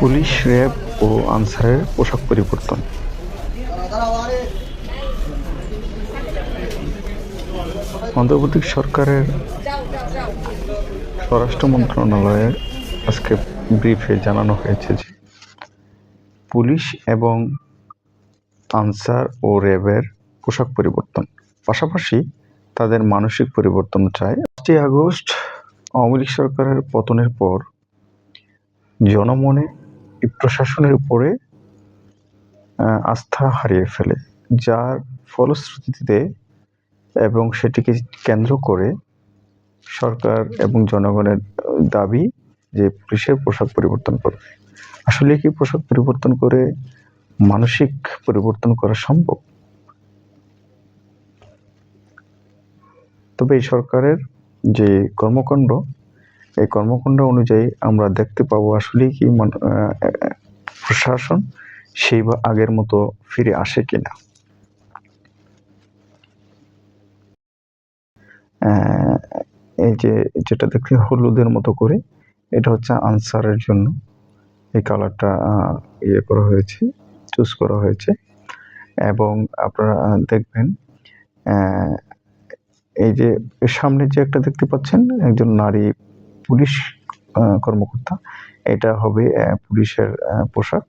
Police, RAB ও আনসারের পোশাক পরিবর্তন। অন্তর্বর্তী সরকারের স্বরাষ্ট্র মন্ত্রণালয়ের আজকে ব্রিফে জানানো হয়েছে যে পুলিশ এবং আনসার ও র্যাবের পোশাক পরিবর্তন। পাশাপাশি তাদের মানসিক পরিবর্তন চায়। পাঁচই আগস্ট আওয়ামী সরকারের পতনের পর জনমনে প্রশাসনের উপরে আস্থা হারিয়ে ফেলে, যার ফলশ্রুতিতে এবং সেটিকে কেন্দ্র করে সরকার এবং জনগণের দাবি যে পুলিশের পোশাক পরিবর্তন করবে। আসলে কি পোশাক পরিবর্তন করে মানসিক পরিবর্তন করা সম্ভব? তবে এই সরকারের যে কর্মকাণ্ড এই কর্মকাণ্ড অনুযায়ী আমরা দেখতে পাবো আসলে কি প্রশাসন সেই বা আগের মতো ফিরে আসে কিনা। এই যে যেটা দেখতে হলুদের মতো করে, এটা হচ্ছে আনসারের জন্য। এই কালারটা ইয়ে করা হয়েছে, চুজ করা হয়েছে। এবং আপনারা দেখবেন এই যে সামনে যে একটা দেখতে পাচ্ছেন, একজন নারী পুলিশ কর্মকর্তা। এটা হবে পুলিশের পোশাক।